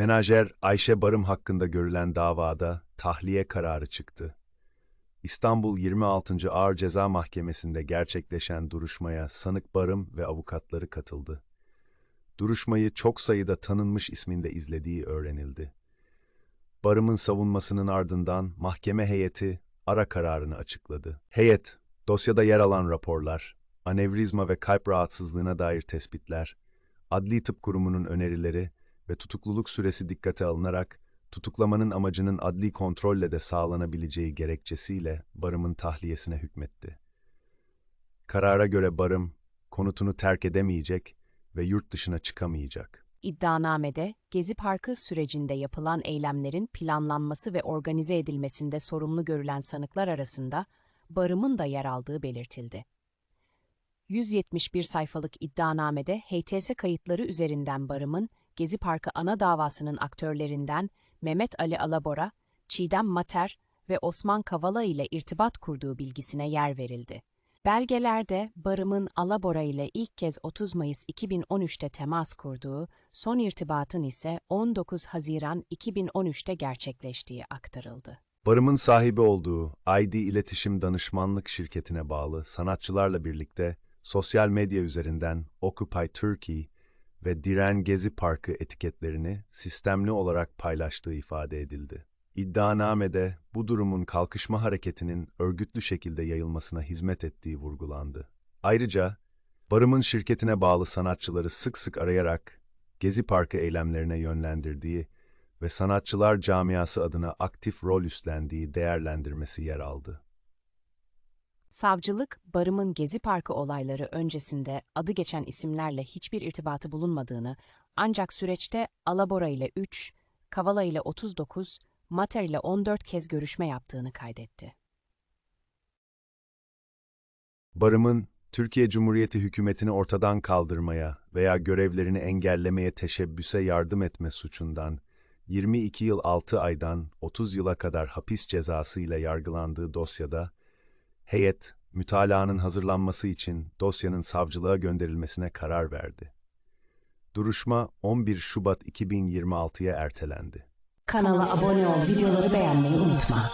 Menajer Ayşe Barım hakkında görülen davada tahliye kararı çıktı. İstanbul 26. Ağır Ceza Mahkemesi'nde gerçekleşen duruşmaya sanık Barım ve avukatları katıldı. Duruşmayı çok sayıda tanınmış isminde izlediği öğrenildi. Barım'ın savunmasının ardından mahkeme heyeti ara kararını açıkladı. Heyet, dosyada yer alan raporlar, anevrizma ve kalp rahatsızlığına dair tespitler, Adli Tıp Kurumu'nun önerileri ve tutukluluk süresi dikkate alınarak tutuklamanın amacının adli kontrolle de sağlanabileceği gerekçesiyle Barım'ın tahliyesine hükmetti. Karara göre Barım, konutunu terk edemeyecek ve yurt dışına çıkamayacak. İddianamede, Gezi Parkı sürecinde yapılan eylemlerin planlanması ve organize edilmesinde sorumlu görülen sanıklar arasında Barım'ın da yer aldığı belirtildi. 171 sayfalık iddianamede HTS kayıtları üzerinden Barım'ın Gezi Parkı ana davasının aktörlerinden Mehmet Ali Alabora, Çiğdem Mater ve Osman Kavala ile irtibat kurduğu bilgisine yer verildi. Belgelerde Barım'ın Alabora ile ilk kez 30 Mayıs 2013'te temas kurduğu, son irtibatın ise 19 Haziran 2013'te gerçekleştiği aktarıldı. Barım'ın sahibi olduğu ID İletişim Danışmanlık Şirketi'ne bağlı sanatçılarla birlikte sosyal medya üzerinden Occupy Turkey ve Diren Gezi Parkı etiketlerini sistemli olarak paylaştığı ifade edildi. İddianamede bu durumun kalkışma hareketinin örgütlü şekilde yayılmasına hizmet ettiği vurgulandı. Ayrıca Barım'ın şirketine bağlı sanatçıları sık sık arayarak Gezi Parkı eylemlerine yönlendirdiği ve sanatçılar camiası adına aktif rol üstlendiği değerlendirmesi yer aldı. Savcılık, Barım'ın Gezi Parkı olayları öncesinde adı geçen isimlerle hiçbir irtibatı bulunmadığını, ancak süreçte Alabora ile 3, Kavala ile 39, Mater ile 14 kez görüşme yaptığını kaydetti. Barım'ın Türkiye Cumhuriyeti hükümetini ortadan kaldırmaya veya görevlerini engellemeye teşebbüse yardım etme suçundan 22 yıl 6 aydan 30 yıla kadar hapis cezası ile yargılandığı dosyada heyet mütalaanın hazırlanması için dosyanın savcılığa gönderilmesine karar verdi. Duruşma 11 Şubat 2026'ya ertelendi. Kanala abone ol, videoları beğenmeyi unutma.